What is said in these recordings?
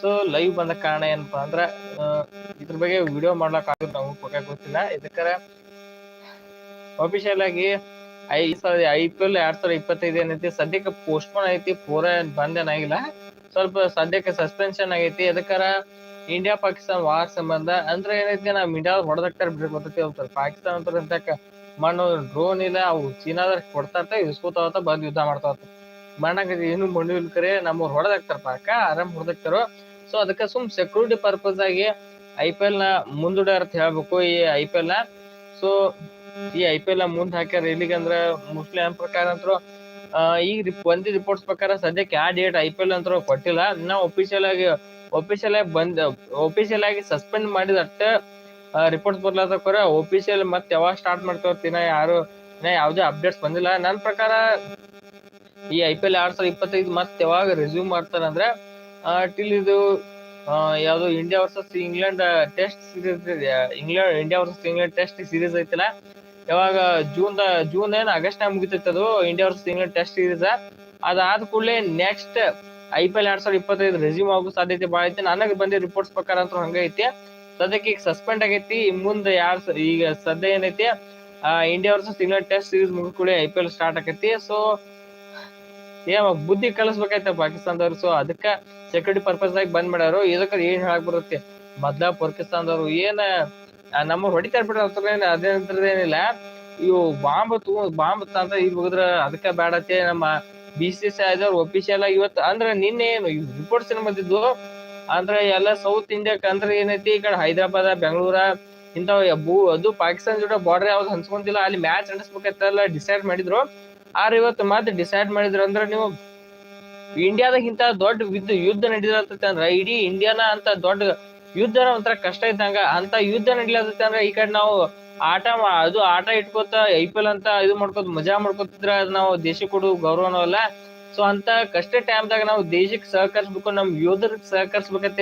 So live ಬಂದ ಕಾರಣ ಏನಪ್ಪಾ ಅಂದ್ರ ಇದ್ರ ಬಗ್ಗೆ ವಿಡಿಯೋ ಮಾಡ್ಲಕ್ ಆಗುತ್ತೆ ನಾವು ಪಕ್ಕ ಗೊತ್ತಿಲ್ಲ. ಇದಕ್ಕರ ಅಫಿಷಿಯಲ್ ಆಗಿ ಐ ಐ ಪಿ ಎಲ್ ಎರಡ್ ಸಾವಿರದ ಇಪ್ಪತ್ತೈದು ಏನೈತಿ, ಸದ್ಯಕ್ಕೆ ಪೋಸ್ಟ್ಪೋನ್ ಐತಿ ಪೂರ ಬಂದ್ ಏನಾಗಿಲ್ಲ ಸ್ವಲ್ಪ ಸದ್ಯಕ್ಕೆ ಸಸ್ಪೆನ್ಷನ್ ಆಗೈತಿ. ಅದಕ್ಕಾರ ಇಂಡಿಯಾ ಪಾಕಿಸ್ತಾನ ವಾರ್ ಸಂಬಂಧ, ಅಂದ್ರೆ ಏನೈತಿ, ನಾವು ಇಂಡಿಯಾ ಹೊಡೆದಕ್ತಾರ ಬಿಡ್ರಿ ಗೊತ್ತೈತಿ ಹೋಗ್ತಾರೆ ಪಾಕಿಸ್ತಾನ ಅಂತ ಮಣ್ಣು ಡ್ರೋನ್ ಇಲ್ಲ, ಅವು ಚೀನಾದ್ರ ಕೊಡ್ತಾ ಇರ್ತಾವ ಇಸ್ಕೋತಾವತ್ತ ಬಂದ್ ಯುದ್ಧ ಮಾಡ್ತಾವ ಮಣ್ಣಾಗ ಏನು ಮಣ್ಣು ಇಲ್ಕರೆ ನಮ್ಮವ್ರು ಹೊಡೆದಾಕ್ತಾರ ಪಾಕ, ಆರಾಮ್ ಹೊಡೆದಾಕ್ತಾರೋ. ಸೊ ಅದಕ್ಕೆ ಸುಮ್ ಸೆಕ್ಯೂರಿಟಿ ಪರ್ಪಸ್ ಆಗಿ ಐ ಪಿ ಎಲ್ನ ಮುಂದೂಡ ಅಂತ ಹೇಳ್ಬೇಕು ಈ ಐ ಪಿ ಎಲ್ನ. ಸೊ ಈ ಐ ಪಿ ಎಲ್ನ ಮುಂದ್ ಹಾಕ್ಯಾರ ಅಂದ್ರೆ ಮೋಸ್ಟ್ಲಿ ನನ್ನ ಪ್ರಕಾರ ಅಂತೂ ಈಗ ಒಂದಿ ರಿಪೋರ್ಟ್ಸ್ ಪ್ರಕಾರ ಸದ್ಯಕ್ಕೆ ಯಾವ ಡೇಟ್ ಐ ಪಿ ಅಂತೂ ಕೊಟ್ಟಿಲ್ಲ. ನಾವು ಒಫಿಷಿಯಲ್ ಆಗಿ ಒಫಿಷಿಯಲ್ ಆಗಿ ಬಂದ್ ಒಫಿಷಿಯಲ್ ಆಗಿ ಸಸ್ಪೆಂಡ್ ಮಾಡಿದ ಅಷ್ಟ ರಿಪೋರ್ಟ್ಸ್ ಬರ್ಲಾದಕ್ಕೋರ ಒಫಿಷಿಯಲ್ ಮತ್ತೆ ಯಾವಾಗ ಸ್ಟಾರ್ಟ್ ಮಾಡ್ಕೋತಿನ ಯಾರು, ಇನ್ನ ಯಾವ್ದೇ ಅಪ್ಡೇಟ್ಸ್ ಬಂದಿಲ್ಲ. ನನ್ನ ಪ್ರಕಾರ ಈ ಐ ಪಿ ಎಲ್ ಎರಡ್ ಸಾವಿರದ ಇಪ್ಪತ್ತೈದು ಮತ್ತೆ ಯಾವಾಗ ರೆಸ್ಯೂಮ್ ಮಾಡ್ತಾರ ಅಂದ್ರೆ ಟಿಲ್ ಇದು ಆ, ಯಾವ್ದು India versus England test series England India versus England test series ಐತಲ್ಲ? ಯಾವಾಗ ಜೂನ್ ಜೂನ್ ಏನ್ ಆಗಸ್ಟ್ ನಾಗ ಮುಗಿತೈತೆ ಅದು? India versus England test series ಅದಾದ ಕೂಡಲೇ ನೆಕ್ಸ್ಟ್ ಐ ಪಿ ಎಲ್ ಎರಡ್ ಸಾವಿರದ ಇಪ್ಪತ್ತೈದು ರೆಸ್ಯೂಮ್ ಆಗೋ ಸಾಧ್ಯತೆ ಭಾಳ ಐತಿ. ನನಗೆ ಬಂದಿರೋ ರಿಪೋರ್ಟ್ಸ್ ಪ್ರಕಾರ ಅಂತೂ ಹಂಗ ಐತಿ. ಸದ್ಯಕ್ಕೆ ಈಗ ಸಸ್ಪೆಂಡ್ ಆಗೈತಿ. ಮುಂದೆ ಯಾರು ಈಗ ಸದ್ಯ ಏನೈತಿ? India versus England test series ಮುಗಿದ ಕೂಡಲೇ ಐ ಪಿ ಎಲ್ ಸ್ಟಾರ್ಟ್ ಆಗೈತಿ. ಸೊ ಏ ಬುದ್ಧಿ ಕಲಿಸ್ಬೇಕಾಯ್ತ ಪಾಕಿಸ್ತಾನದವ್ರು. ಸೊ ಅದಕ್ಕ ಸೆಕ್ಯೂರಿಟಿ ಪರ್ಪಸ್ ಆಗಿ ಬಂದ್ ಮಾಡ್ಯಾರು ಇದಕ್ಕ ಏನ್ ಹೇಳಕ್ ಬರುತ್ತೆ? ಮೊದ್ಲ ಪಾಕಿಸ್ತಾನದವ್ರು ಏನ ನಮ್ಮ ಹೊಡಿತಾರ ಬಿಡ್ರ ಅದೇನಿಲ್ಲ ಇವು ಬಾಂಬ್ ತಗೊಂಡ್ ಬಾಂಬ್ ಅಂತ ಈಗ ಅದಕ್ಕೆ ಅದಕ್ಕ ಬೇಡತ್ತೆ ನಮ್ಮ ಬಿ ಸಿ ಸಿ ಆಗಿ ಇವತ್ತು, ಅಂದ್ರೆ ನಿನ್ನೆ ಏನು ರಿಪೋರ್ಟ್ಸ್ ಏನ್ ಬಂದಿದ್ವು ಅಂದ್ರೆ ಎಲ್ಲ ಸೌತ್ ಇಂಡಿಯಾಕ್ ಅಂದ್ರೆ ಏನೈತಿ, ಈ ಕಡೆ ಹೈದರಾಬಾದ, ಬೆಂಗಳೂರ, ಇಂಥವ್ ಅದು ಪಾಕಿಸ್ತಾನ ಜೊತೆ ಬಾರ್ಡರ್ ಯಾವ್ದು ಹಂಚ್ಕೊಂತಿಲ್ಲ ಅಲ್ಲಿ ಮ್ಯಾಚ್ ನಡೆಸ್ಬೇಕಂತೆಲ್ಲ ಡಿಸೈಡ್ ಮಾಡಿದ್ರು. ಆದ್ರೆ ಇವತ್ತು ಮತ್ತೆ ಡಿಸೈಡ್ ಮಾಡಿದ್ರು ಅಂದ್ರೆ ನೀವು ಇಂಡಿಯಾದಾಗ ಇಂತ ದೊಡ್ಡ ಯುದ್ಧ ಯುದ್ಧ ನಡೀಲತ್ತೈತೆ ಅಂದ್ರ ಇಡೀ ಇಂಡಿಯಾನ ಅಂತ ದೊಡ್ಡ ಯುದ್ಧ ಒಂಥರ ಕಷ್ಟ ಇದ್ದಂಗ ಅಂತ ಯುದ್ಧ ನಡೀಲತ್ತೈತೆ ಅಂದ್ರ ಈ ಕಡೆ ನಾವು ಆಟ ಅದು ಆಟ ಇಟ್ಕೋತ ಐ ಪಿ ಎಲ್ ಅಂತ ಇದು ಮಾಡ್ಕೋತ ಮಜಾ ಮಾಡ್ಕೋತಿದ್ರ ಅದ್ ನಾವು ದೇಶಕ್ಕೆ ಕೊಡು ಗೌರವನವಲ್ಲ ಸೊ ಅಂತ ಕಷ್ಟ ಟೈಮ್ದಾಗ ನಾವು ದೇಶಕ್ಕೆ ಸಹಕರಿಸ್ಬೇಕು ನಮ್ ಯೋಧರಿಗೆ ಸಹಕರಿಸ್ಬೇಕಂತ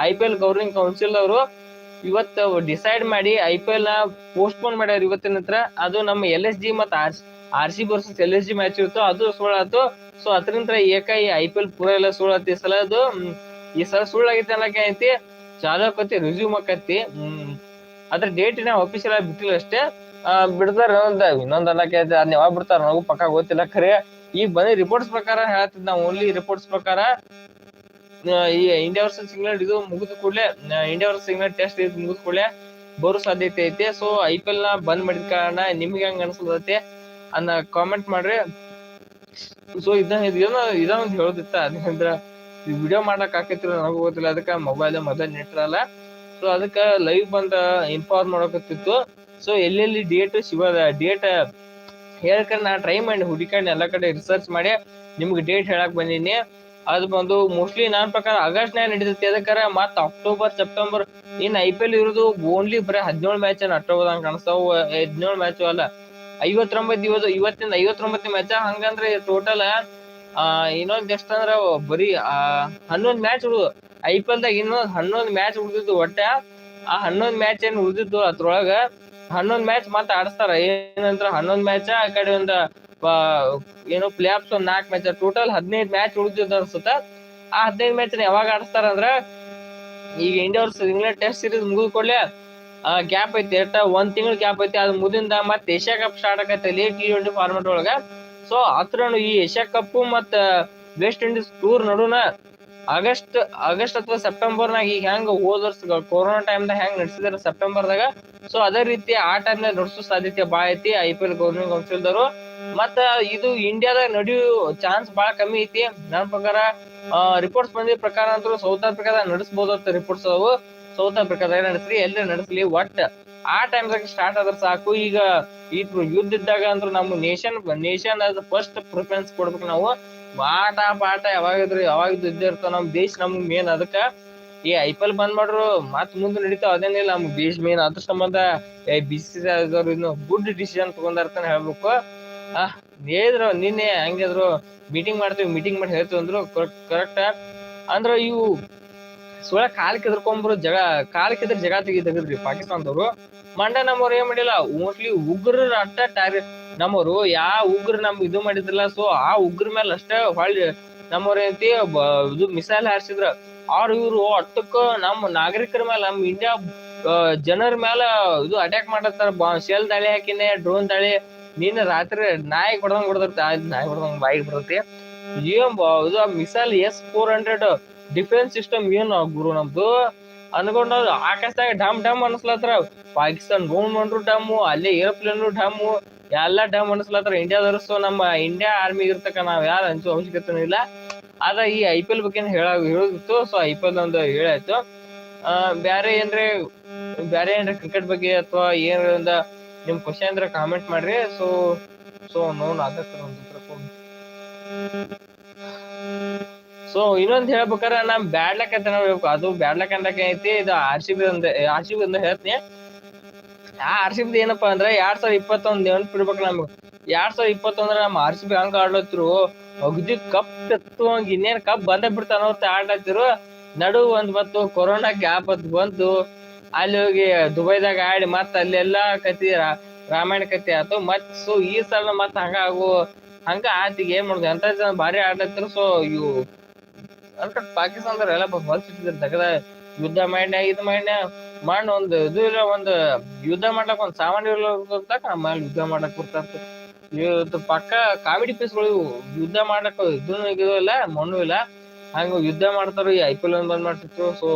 I P L governing council ಅವರು ಇವತ್ತು ಡಿಸೈಡ್ ಮಾಡಿ ಐ ಪಿ ಎಲ್ನ ಪೋಸ್ಟ್ಪೋನ್ ಮಾಡ್ಯಾರ ಇವತ್ತಿನ ಹತ್ರ. ಅದು ನಮ್ಮ ಎಲ್ ಎಸ್ ಜಿ ಮತ್ತ R R C versus L S G match ಇರುತ್ತೆ ಅದು ಸುಳ್ಳಾತು ಸೊ ಅದರಿಂದ ಏಕ ಈ ಐ ಪಿ ಎಲ್ ಪೂರ ಎಲ್ಲ ಸುಳ್ಳಾತಿ ಸಲ ಅದು ಈ ಸಲ ಸುಳ್ಳಾಗೈತಿ ಅನ್ನಕ್ಕೆ ಐತಿ ಚಾಲು ಆಕತಿ ರಿಸ್ಯೂಮ್ ಅದ್ರ ಡೇಟ್ ಇನ್ನ ಆಫೀಸಿಯಲ್ ಆಗಿ ಬಿಟ್ಟಿಲ್ಲ ಅಷ್ಟೇ. ಬಿಡ್ತಾರ ಇನ್ನೊಂದ್ ಅನ್ನಕ್ಕೆ ಅದ್ ಯಾವಾಗ ಬಿಡ್ತಾರ ನನಗೂ ಪಕ್ಕ ಗೊತ್ತಿಲ್ಲ. ಖರೆ, ಈಗ ಬಂದ ರಿಪೋರ್ಟ್ಸ್ ಪ್ರಕಾರ ಹೇಳ್ತಿದ್ ನಾವು. ಓನ್ಲಿ ರಿಪೋರ್ಟ್ಸ್ ಪ್ರಕಾರ ಈ ಇಂಡಿಯಾ ವರ್ಸಸ್ ಇಂಗ್ಲೆಂಡ್ ಇದು ಮುಗಿದ ಕೂಡಲೇ ಇಂಡಿಯಾ ವರ್ಸಸ್ ಇಂಗ್ಲೆಂಡ್ ಟೆಸ್ಟ್ ಇದು ಮುಗಿದ ಕೂಡಲೇ ಬರೋ ಸಾಧ್ಯತೆ ಐತೆ. ಸೊ ಐ ಪಿ ಎಲ್ನ ಬಂದ್ ಮಾಡಿದ ಕಾರಣ ನಿಮ್ಗೆ ಹೆಂಗ್ ಅನ್ಸಲತ್ತೆ ಅನ್ನ ಕಾಮೆಂಟ್ ಮಾಡ್ರಿ. ಸೊ ಇದನ್ನ ಇದನ್ನ ಇದನ್ನೊಂದು ಹೇಳೋದಿತ್ತ. ಅದಂದ್ರ ವಿಡಿಯೋ ಮಾಡಕ್ ಆಕೈತಿಲ್ಲ ನನಗೂ ಗೊತ್ತಿಲ್ಲ. ಅದಕ್ಕ ಮೊಬೈಲ್ ಮೊದಲ ನೆಟ್ ಇರಲ್ಲ ಸೊ ಅದಕ್ಕ ಲೈವ್ ಬಂದ ಇನ್ಫಾರ್ಮ್ ಮಾಡಕತ್ತಿತ್ತು. ಸೊ ಎಲ್ಲೆಲ್ಲಿ ಡೇಟ್ ಸಿಗೋದ ಡೇಟ್ ಹೇಳ್ಕೊಂಡು ನಾ ಟ್ರೈ ಮಾಡಿ ಹುಡುಕಂಡ್ ಎಲ್ಲಾ ಕಡೆ ರಿಸರ್ಚ್ ಮಾಡಿ, ನಿಮ್ಗೆ ಡೇಟ್ ಹೇಳಕ್ ಬಂದೀನಿ. ಅದು ಬಂದು ಮೋಸ್ಟ್ಲಿ ನಾನ್ ಪ್ರಕಾರ ಆಗಸ್ಟ್ ನ್ಯಾಗ ನಡೀತೈತಿ. ಅದಕ್ಕಾರ ಮತ್ತ October September in I P L ಇರೋದು ಓನ್ಲಿ ಬರೀ ಹದಿನೇಳು ಮ್ಯಾಚ್ ಅಕ್ಟೋಬರ್ ಹಂಗ ಕಾಣಿಸ್ತಾವ. ಹದಿನೇಳು ಮ್ಯಾಚ್ ಅಲ್ಲ, ಐವತ್ತೊಂಬತ್ತು ಇವತ್ತು ಇವತ್ತಿಂದ ಐವತ್ತೊಂಬತ್ತು ಮ್ಯಾಚ್ ಹಂಗಂದ್ರೆ ಟೋಟಲ್ ಆ ಇನ್ನೊಂದ್ ಎಷ್ಟ್ ಅಂದ್ರ ಬರೀ ಹನ್ನೊಂದ್ ಮ್ಯಾಚ್ ಉಳಿದು ಐ ಪಿ ದಾಗ ಇನ್ನೊಂದ್ ಹನ್ನೊಂದ್ ಮ್ಯಾಚ್ ಉಳಿದಿದ್ದು ಒಟ್ಟ, ಆ ಹನ್ನೊಂದ್ ಮ್ಯಾಚ್ ಏನ್ ಉಳಿದಿದ್ದು ಅದ್ರೊಳಗ ಹನ್ನೊಂದ್ ಮ್ಯಾಚ್ ಮತ್ತ ಆಡಿಸ್ತಾರ. ಏನಂದ್ರ ಹನ್ನೊಂದ್ ಮ್ಯಾಚ್ ಆ ಕಡೆ ಒಂದ್ ಏನೋ ಏನು ಪ್ಲೇ ಆಫ್ಸ್ ಒಂದ್ ನಾಲ್ಕ್ ಮ್ಯಾಚ್ ಟೋಟಲ್ ಹದಿನೈದು ಮ್ಯಾಚ್ ಉಳಿದ ಅನ್ಸುತ್ತ. ಆ ಹದಿನೈದು ಮ್ಯಾಚ್ ಯಾವಾಗ ಆಡಿಸ್ತಾರ ಅಂದ್ರ, ಈಗ India versus England test series ಮುಗಿದ್ ಕೂಡಲೇ ಗ್ಯಾಪ್ ಐತಿ. ಎಷ್ಟ ಒಂದ್ ತಿಂಗಳ ಗ್ಯಾಪ್ ಐತಿ. ಅದ್ ಮುದಿಂದ ಮತ್ತೆ ಏಷ್ಯಾ ಕಪ್ ಸ್ಟಾರ್ಟ್ ಆಗತ್ತೆ ಟಿ ಟ್ವೆಂಟಿ ಫಾರ್ಮೆಟ್ ಒಳಗ. ಸೊ ಅತ್ರ ಈ ಏಷ್ಯಾ ಕಪ್ ಮತ್ತ ವೆಸ್ಟ್ ಇಂಡೀಸ್ ಟೂರ್ ನಡುನ ಆಗಸ್ಟ್ ಆಗಸ್ಟ್ ಅಥವಾ ಸೆಪ್ಟೆಂಬರ್ ನಾಗ ಈಗ ಹೆಂಗ್ ಹೋದ ಕೊರೋನಾ ಟೈಮ್ ದಾಗ ಹೆಂಗ್ ನಡೆಸಿದಾರ ಸೆಪ್ಟೆಂಬರ್ ದಾಗ ಸೊ ಅದೇ ರೀತಿ ಆ ಟೈಮ್ ನಡೆಸೋ ಸಾಧ್ಯತೆ ಬಾಳ ಐತಿ ಐ ಪಿ ಎಲ್ ಗೌರ್ಮೆಂಟ್ ಕೌನ್ಸಿಲ್ದವರು ಮತ್ತ ಇದು ಇಂಡಿಯಾದಾಗ ನಡೆಯೋ ಚಾನ್ಸ್ ಬಾಳ ಕಮ್ಮಿ ಐತಿ. ನನ್ನ ಪ್ರಕಾರ ರಿಪೋರ್ಟ್ಸ್ ಬಂದಿದ ಪ್ರಕಾರ ಅಂತೂ ಸೌತ್ ಆಫ್ರಿಕಾದಾಗ ಅಂತ ರಿಪೋರ್ಟ್ಸ್ ಅವು ಸೌತ್ ಆಫ್ರಿಕಾದಾಗ ನಡೆಸಲಿ, ಎಲ್ಲ ನಡೆಸಲಿ, ಒಟ್ ಆ ಟೈಮ್ ದಾಗ ಸ್ಟಾರ್ಟ್ ಆದ್ರೆ ಸಾಕು. ಈಗ ಈ ಯುದ್ಧ ಇದ್ದಾಗ ಅಂದ್ರೆ ನಮ್ಮ ನೇಷನ್ ನೇಷನ್ ಅದ ಫಸ್ಟ್ ಪ್ರಿಫರೆನ್ಸ್ ಕೊಡ್ಬೇಕು ನಾವು. ಆಟ ಪಾಠ ಯಾವಾಗಿದ್ರು ಯಾವಾಗ ಇದ್ದೇ ಇರ್ತಾವ ನಮ್ ದೇಶ, ನಮ್ಗ್ ಮೇನ್ ಅದಕ್ಕ. ಈ ಐ ಪಿ ಎಲ್ ಬಂದ್ ಮಾಡ್ರು ಮತ್ ಮುಂದೆ ನಡೀತಾವ ಅದೇನಿಲ್ಲ ನಮ್ ದೇಶ ಮೇನ್ ಅದ್ರ ಸಂಬಂಧ. ಬಿ ಸಿ ಇನ್ನು ಗುಡ್ ಡಿಸಿಷನ್ ತಗೊಂಡಾರ್ತಾನೆ ಹೇಳ್ಬೇಕು. ಆ, ಹೇಳಿದ್ರು, ನಿನ್ನೆ ಹಂಗಿದ್ರು ಮೀಟಿಂಗ್ ಮಾಡ್ತೀವಿ ಮೀಟಿಂಗ್ ಮಾಡಿ ಹೇಳ್ತೀವಿ ಅಂದ್ರು ಕರೆಕ್ಟ್ ಅಂದ್ರ, ಇವು ಸುಳ ಕಾಲ್ ಕೆದರ್ಕೊಂಬ್ರು ಜಗ, ಕಾಲ್ ಕೆದ್ರ ಜಗ ತೆಗಿ ತೆಗದ್ರಿ ಪಾಕಿಸ್ತಾನದವ್ರು. ಮಂಡ ನಮ್ಮವ್ರು ಏನ್ ಮಾಡಿಲ್ಲ ಮೋಸ್ಟ್ಲಿ ಉಗ್ರ ಅಷ್ಟ ಟಾರ್ಗೆಟ್ ನಮ್ಮವ್ರು. ಯಾ ಉಗ್ರ ನಮ್ ಇದು ಮಾಡಿದ್ರಲ್ಲ ಸೊ ಆ ಉಗ್ರ ಮೇಲೆ ಅಷ್ಟೇ ಹೊಳ್ಳಿ ನಮ್ಮವ್ರ ಇದು ಮಿಸೈಲ್ ಹಾರಿಸಿದ್ರ. ಅವ್ರ ಇವ್ರು ಅಟ್ಟಕ್ಕ ನಮ್ಮ ನಾಗರಿಕರ ಮೇಲೆ ನಮ್ಮ ಇಂಡಿಯಾ ಜನರ ಮೇಲೆ ಇದು ಅಟ್ಯಾಕ್ ಮಾಡತ್ತಾರ ಶೆಲ್ ದಾಳಿ ಹಾಕಿನೇ ಡ್ರೋನ್ ದಾಳಿ. ನೀನ್ ರಾತ್ರಿ ನಾಯಿ ಹೊಡ್ದಂಗ್ ಹೊಡೆದಿರ್ತ ನಾಯಿ ಹೊಡ್ದಂಗ್ ಬಾಯಿ ಬಿಡ್ತೈತಿ ಏನ್ ಇದು missile S four hundred defence system ಏನು ಗುರು ನಮ್ದು? ಅನ್ಕೊಂಡ ಆಕಾಶದಾಗ ಡಮ್ ಡಮ್ ಅನ್ಸ್ಲತ್ರ ಪಾಕಿಸ್ತಾನ್ ಬೋನ್ ಮಾಡ್ರು ಡಮ್ಮು ಅಲ್ಲೇ ಏರೋಪ್ಲೇನ್ ಡಮ್ಮು ಎಲ್ಲಾ ಡಮ್ ಅನ್ಸ್ಲತ್ರ ಇಂಡಿಯಾದವರು ಸೊ ನಮ್ಮ ಇಂಡಿಯಾ ಆರ್ಮಿ ಇರ್ತಕ್ಕ ನಾವ್ ಯಾರು ಹಂಚು ಅವಶ್ಯಕತೆ ಇಲ್ಲ. ಆದ್ರ ಈ ಐ ಪಿ ಎಲ್ ಬಗ್ಗೆ ಹೇಳ, ಹೇಳೋದಿತ್ತು. ಸೊ ಐ ಪಿ ಎಲ್ ಒಂದು ಹೇಳಾಯ್ತು ಬ್ಯಾರೆ ಏನ್ರಿ ಬ್ಯಾರೆ ಏನ್ರಿ ಕ್ರಿಕೆಟ್ ಬಗ್ಗೆ ಅಥವಾ ಏನಿಂದ ನಿಮ್ ಕ್ವಶನ್ ಅಂದ್ರೆ ಕಾಮೆಂಟ್ ಮಾಡ್ರಿ. ಸೊ ಸೊ ನೋನ್ ಒಂದು ಕೊಡು. ಸೊ ಇನ್ನೊಂದ್ ಹೇಳ್ಬೇಕಾರ ನಮ್ ಬ್ಯಾಡ್ ಲಕ್ ಅಂತ ಹೇಳ್ಬೇಕು. ಅದು ಬ್ಯಾಡ್ ಲಕ್ ಅಂತ ಐತಿ, ಇದು ಆರ್ ಸಿ ಬಿ ಒಂದ್ ಆರ್ ಸಿ ಬಿ ಒಂದು ಹೇಳ್ತೀನಿ. ಆ ಆರ್ ಸಿ ಬಿ ಏನಪ್ಪಾ ಅಂದ್ರೆ ಎರಡ್ ಸಾವಿರ ಇಪ್ಪತ್ತೊಂದ್ ನೆನಪಿಡ್ಬೇಕು ನಮ್ಗೆ? ಎರಡ್ ಸಾವಿರ ಇಪ್ಪತ್ತೊಂದ್ರ ನಮ್ ಆರ್ ಸಿ ಬಿ ಹಂಗ ಆಡ್ಲತ್ತಿರು ಅಗದಿ ಕಪ್ ಎತ್ತುವಂಗ ಇನ್ನೇನ್ ಕಪ್ ಬಂದ ಬಿಡ್ತಾನ ಆಡ್ಲತ್ತಿರು ನಡು ಒಂದ್ ಬಂತು ಕೊರೋನಾ ಗ್ಯಾಪ್ ಅಂತ ಬಂತು ಅಲ್ಲಿ ಹೋಗಿ ದುಬೈದಾಗ ಆಡಿ ಮತ್ತ ಅಲ್ಲೆಲ್ಲಾ ಕತಿ ರಾಮಾಯಣ ಕತಿ ಆತು. ಮತ್ ಸೊ ಈ ಸಲ ಮತ್ ಹಂಗ ಆಗು ಹಂಗ ಆತಿಗೆ ಏನ್ ಮಾಡುದು? ಎಂತ ಜನ ಭಾರಿ ಆಡ್ಲತ್ತಿರು ಸೊ ಇವು ಅನ್ಕಟ್ ಪಾಕಿಸ್ತಾನದವ್ರ ಎಲ್ಲ ಹೊಲ್ಸಿಟ್ಟಿದ್ರು. ತಗದ ಯುದ್ಧ ಮಾಡ್ಯ ಇದ್ ಮಾಡ್ಯ ಮಾಡ್ ಒಂದ್ ಇದು ಇಲ್ಲ, ಒಂದ್ ಯುದ್ಧ ಮಾಡ್ಲಕ್ ಒಂದ್ ಸಾಮಾನ್ಯ ಆಮೇಲೆ ಯುದ್ಧ ಮಾಡಕ್ ಬರ್ತಾರ ಇವತ್ತು ಪಕ್ಕ ಕಾಮಿಡಿ ಪೀಸ್ಗಳು ಇವು. ಯುದ್ಧ ಮಾಡಕ್ ಇದು ಇಲ್ಲ, ಮಣ್ಣು ಇಲ್ಲ. ಹಂಗ ಯುದ್ಧ ಮಾಡ್ತಾರ ಈ ಐ ಪಿ ಬಂದ್ ಮಾಡ್ತಿತ್ತು. ಸೊ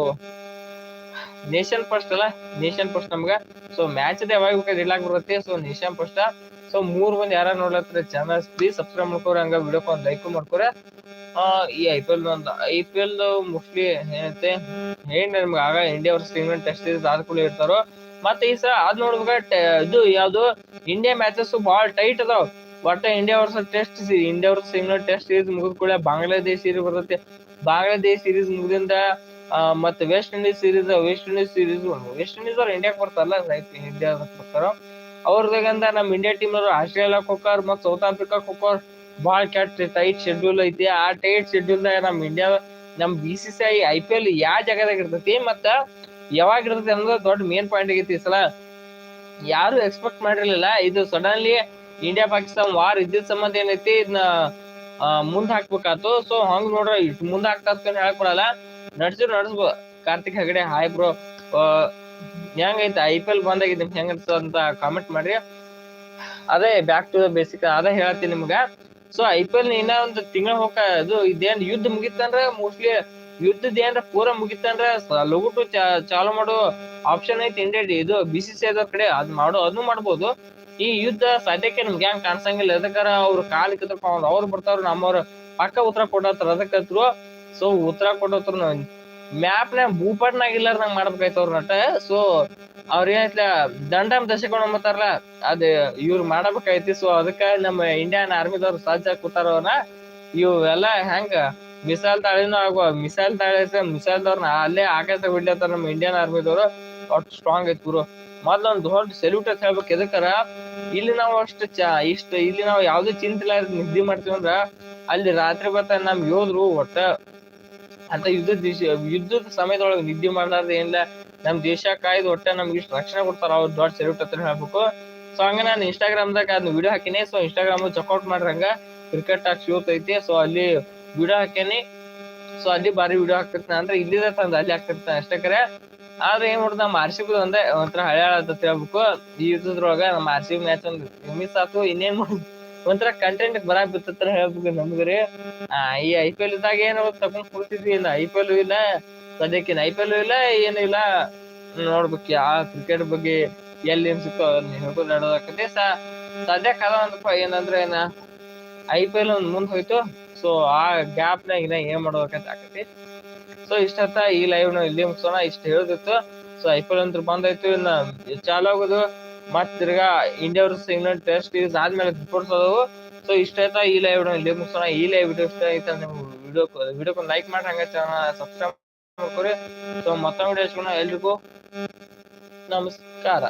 ನೇಷನ್ ಫಸ್ಟ್ ಅಲ್ಲ ನೇಷನ್ ಫಸ್ಟ್ ನಮ್ಗ. ಸೊ ಮ್ಯಾಚ್ ದ ಯಾವಾಗ ಬೇಕಾದ್ರೆ ಇಡ್ಲಾಕ್ ಬರುತ್ತೆ. ಸೊ ನೇಷನ್ ಫಸ್ಟ್ ಸೊ ಮೂರ್ ಮಂದಿ ಯಾರ ನೋಡ್ಲತ್ರ ಚಾನಲ್ ಪ್ಲೀಸ್ ಸಬ್ಸ್ಕ್ರೈಬ್ ಮಾಡ್ಕೋರಿ. ಹಂಗ ವಿಡಿಯೋ ಒಂದ್ ಲೈಕ್ ಮಾಡ್ಕೋರಿ. ಈ ಐ ಪಿ ಎಲ್ ಒಂದು ಐ ಪಿ ಎಲ್ ಮೋಸ್ಟ್ಲಿ ಏನೈತೆ, ಏನ್ ನಿಮ್ಗೆ ಆಗ India versus England test series ಆದ ಕೂಡ ಇರ್ತಾರೋ. ಮತ್ತೆ ಈ ಸಲ ಅದ್ ನೋಡ್ಬೇಕ ಇದು ಯಾವ್ದು ಇಂಡಿಯಾ ಮ್ಯಾಚಸ್ ಬಹಳ ಟೈಟ್ ಅದಾವ. ಒಟ್ಟ India versus test India versus England test series ಮುಗಿದ ಕೂಡ ಬಾಂಗ್ಲಾದೇಶ್ ಸೀರೀಸ್ ಬರ್ತೈತಿ. ಬಾಂಗ್ಲಾದೇಶ್ ಸೀರೀಸ್ ಮುಗಿದಿಂದ ಮತ್ತೆ West Indies series West Indies series West Indies ಅವ್ರು ಇಂಡಿಯಾಕ್ ಬರ್ತಾರಲ್ಲ ಇಂಡಿಯಾ ಬರ್ತಾರ ಅವ್ರದಾಗಂದ ನಮ್ ಇಂಡಿಯಾ ಟೀಮ್ ಅವರು ಆಸ್ಟ್ರೇಲಿಯಾಕ್ ಹೋಗ್ತಾರ ಮತ್ ಸೌತ್ ಆಫ್ರಿಕಾ ಹೋಗಾರ ಬಾಳ ಕೆಟ್ಟ ಟೈಟ್ ಶೆಡ್ಯೂಲ್ ಐತಿ. ಆ ಟೈಟ್ ಶೆಡ್ಯೂಲ್ ದಾಗ ನಮ್ ಇಂಡಿಯಾ ನಮ್ಮ B C C I I P L ಯಾವ ಜಾಗದಾಗ ಇರ್ತೈತಿ ಮತ್ತ ಯಾವಾಗ ಇರ್ತೈತಿ ಅನ್ನೋದು ದೊಡ್ಡ ಮೇನ್ ಪಾಯಿಂಟ್ ಆಗೈತಿ ಈ ಸಲ. ಯಾರು ಎಕ್ಸ್ಪೆಕ್ಟ್ ಮಾಡಿರ್ಲಿಲ್ಲ. ಇದು ಸಡನ್ಲಿ ಇಂಡಿಯಾ ಪಾಕಿಸ್ತಾನ ವಾರ್ ಇದ್ದಿದ್ ಸಂಬಂಧ ಏನೈತಿ ಇದನ್ನ ಮುಂದ್ ಹಾಕ್ಬೇಕಾತು. ಸೊ ಹಂಗ್ ನೋಡ್ರ ಮುಂದ್ ಹಾಕ್ತಾ ಅಂತ ನಡ್ಸಿದ್ರು ಬರಲ್ಲ ನಡ್ಸಿರ್ ನಡ್ಸ್ಬೋ. ಕಾರ್ತಿಕ್ ಹೆಗಡೆ ಹಾಯ್ ಬ್ರೋ ಹೆಂಗೈತೆ ಐ ಪಿ ಎಲ್ ಬಂದಾಗ ನಿಮ್ಗೆ ಹೆಂಗ ಅಂತ ಕಾಮೆಂಟ್ ಮಾಡ್ರಿ. ಅದೇ ಬ್ಯಾಕ್ ಟು ದ ಬೇಸಿಕ್ ಅದೇ ಹೇಳತ್ತೀನಿ ನಿಮ್ಗ. ಸೊ ಐ ಪಿ ಇನ್ನ ಒಂದು ತಿಂಗಳ ಹೋಗ ಅದು ಇದೇನ್ ಯುದ್ಧ ಮುಗಿತಂದ್ರ ಮೋಸ್ಟ್ಲಿ ಯುದ್ಧದ ಏನ್ರ ಪೂರ ಮುಗಿತಂದ್ರ ಲಘು ಚಾಲು ಮಾಡೋ ಆಪ್ಷನ್ ಐತಿ ಇಂಡಿಯಾ ಇದು ಬಿ ಸಿ ಕಡೆ, ಅದ್ ಮಾಡೋ ಅದನ್ನು ಮಾಡ್ಬೋದು. ಈ ಯುದ್ಧ ಸದ್ಯಕ್ಕೆ ನಮ್ಗೆ ಹೆಂಗ್ ಕಾಣಿಸಂಗಿಲ್ಲ. ಅದಕ್ಕಾರ ಅವ್ರ ಕಾಲ್ ಕಿತ್ತಪ್ಪ ಅವ್ರು ಬರ್ತಾರ ನಮ್ಮವ್ರ ಪಕ್ಕ ಉತ್ತರ ಕೊಡತ್ತಾರ. ಅದಕ್ಕತ್ರು ಸೊ ಉತ್ತರ ಕೊಡತ್ರ ಮ್ಯಾಪ್ನ ಭೂಪಟ್ನಾಗ ಇಲ್ಲಾರ್ದಂಗ್ ಮಾಡ್ಬೇಕಾಯ್ತು ಅವ್ರ ನಟ. ಸೊ ಅವ್ರ ಏನೈತ್ಲ ದಂಡಮ್ ದಶಕೋಣ ಅಂತಾರಲ್ಲ ಅದ್ ಇವ್ರು ಮಾಡಬೇಕಾಯ್ತಿ. ಸೊ ಅದಕ್ಕ ನಮ್ಮ ಇಂಡಿಯನ್ ಆರ್ಮಿದವ್ರು ಸಜ್ಜ ಕೂತಾರ ಅವ್ರನ್ನ ಇವೆಲ್ಲ ಹೆಂಗ ಮಿಸೈಲ್ ತಾಳಿನೂ ಆಗುವ. ಮಿಸೈಲ್ ತಾಳಿ ಮಿಸೈಲ್ ದವ್ರನ್ನ ಅಲ್ಲೇ ಆಕಾಶ ಬಿಡ್ಲತ್ತಾರ ನಮ್ಮ ಇಂಡಿಯನ್ ಆರ್ಮಿದವ್ರು ಅಷ್ಟು ಸ್ಟ್ರಾಂಗ್ ಐತಿ ಗುರು. ಮೊದ್ಲೊಂದ್ ದೊಡ್ಡ ಸೆಲ್ಯೂಟ್ ಅಂತ ಹೇಳ್ಬೇಕು ಎದಕ್ಕರ? ಇಲ್ಲಿ ನಾವು ಅಷ್ಟು ಚ, ಇಷ್ಟ ಇಲ್ಲಿ ನಾವು ಯಾವ್ದೇ ಚಿಂತೆ ಇಲ್ಲ ನಿದ್ದೆ ಮಾಡ್ತೀವಿ ಅಲ್ಲಿ ರಾತ್ರಿ ಬರ್ತಾ ನಮ್ ಯೋಧರು ಒಟ್ಟ ಅಂತ ಯುದ್ಧದ ದೇಶ, ಯುದ್ಧದ ಸಮಯದೊಳಗೆ ನಿದ್ದೆ ಮಾಡ್ಲಾರ್ದ ಏನಿಲ್ಲ, ನಮ್ ದೇಶ ಕಾಯ್ದು ಒಟ್ಟ ನಮ್ಗೆ ಇಷ್ಟು ರಕ್ಷಣೆ ಕೊಡ್ತಾರ, ಅವ್ರು ದೊಡ್ಡ ಸೆಲ್ಯೂಟ್ ಅಂತ ಹೇಳ್ಬೇಕು. ಸೊ ಹಂಗ ನಾನು ಇನ್ಸ್ಟಾಗ್ರಾಮ್ ದಾಗ ಅದನ್ನ ವಿಡಿಯೋ ಹಾಕಿನಿ. ಸೊ ಇನ್ಸ್ಟಾಗ್ರಾಮ್ ಚೆಕ್ಔಟ್ ಮಾಡ್ರಂಗ ಕ್ರಿಕೆಟ್ ಆಗಿ ಶೂತ್ ಐತಿ ಸೊ ಅಲ್ಲಿ ವಿಡಿಯೋ ಹಾಕೇನಿ ಸೊ ಅಲ್ಲಿ ಬಾರಿ ವಿಡಿಯೋ ಹಾಕ್ತಿರ್ತಾನೆ ಅಂದ್ರೆ ಇಲ್ಲಿದ ತಂದ ಅಲ್ಲಿ ಹಾಕ್ತಿರ್ತಾನೆ ಅಷ್ಟೇ ಕರೆ. ಆದ್ರೆ ಏನ್ ಮಾಡುದು ನಮ್ಮ ಆರ್ ಸಿ ಬಿ ಒಂದೇ ಒಂಥರ ಹಳೆ ಅಂತ ಹೇಳ್ಬೇಕು. ಈ ಯುದ್ಧದ್ರೊಳಗ ನಮ್ಮ ಆರ್ ಸಿ ಬಿ ಮ್ಯಾಚ್ ಒಂದು ಮಿಸ್ ಆತು, ಇನ್ನೇನ್ ಮಾಡುದು? ಒಂಥರ ಕಂಟೆಂಟ್ ಬರಾಕ್ ಬಿತ್ತ ಹೇಳ್ಬೇಕು ನಮ್ಗ್ರಿ. ಆ, ಈ ಐ ಪಿ ಎಲ್ ಇದ್ದಾಗ ಏನು ತಕೊಂಡ್ ಕೂತಿದ್ವಿ. ಇಲ್ಲ ಐ ಪಿ ಎಲ್ ಇಲ್ಲ. ಐ ಪಿ ಎಲ್ ಇಲ್ಲ, ಏನು ಇಲ್ಲ. ನೋಡ್ಬೇಕು ಆ ಕ್ರಿಕೆಟ್ ಬಗ್ಗೆ ಎಲ್ಲಿ ಆಡೋದಾಕತಿ ಸ ಅದ ಒಂದಪ್ಪ ಏನಂದ್ರೆ ಏನ ಐ ಪಿ ಎಲ್ ಒಂದ್ ಮುಂದ್ ಹೋಯ್ತು. ಸೊ ಆ ಗ್ಯಾಪ್ ಇನ್ನ ಏನ್ ಮಾಡ್ಬೇಕಂತ ಆಕತಿ. ಸೊ ಇಷ್ಟ ಈ ಲೈವ್ನ ಇಲ್ಲಿ ಮುಗಿಸೋಣ. ಇಷ್ಟ ಹೇಳ್ದಿತ್ತು. ಸೊ ಐ ಪಿ ಎಲ್ ಅಂತ ಬಂದಾಯ್ತು ಇನ್ನ ಚಾಲು ಆಗೋದು. ಮತ್ ತಿರ್ಗಾ India versus England test series ಆದ್ಮೇಲೆ ಅದಾವು ಸೊ ಇಷ್ಟ ಆಯ್ತಾ? ಈ ಲೈವ್ ವಿಡಿಯೋ ಇಲ್ಲಿ ಮುಗಿಸೋಣ. ಈ ಲೈವ್ ವಿಡಿಯೋ ಇಷ್ಟ ಆಯ್ತಾ? ನಿಮ್ ವಿಡಿಯೋ ವಿಡಿಯೋಕ್ಕೆ ಲೈಕ್ ಮಾಡಿ ಹಂಗೆ ಚಾನಲ್ ಸಬ್ಸ್ಕ್ರೈಬ್ ಮಾಡ್ಕೊರಿ. ಸೊ ಮತ್ತೊಂದು ವಿಡಿಯೋ ಎಲ್ರಿಗೂ. ನಮಸ್ಕಾರ.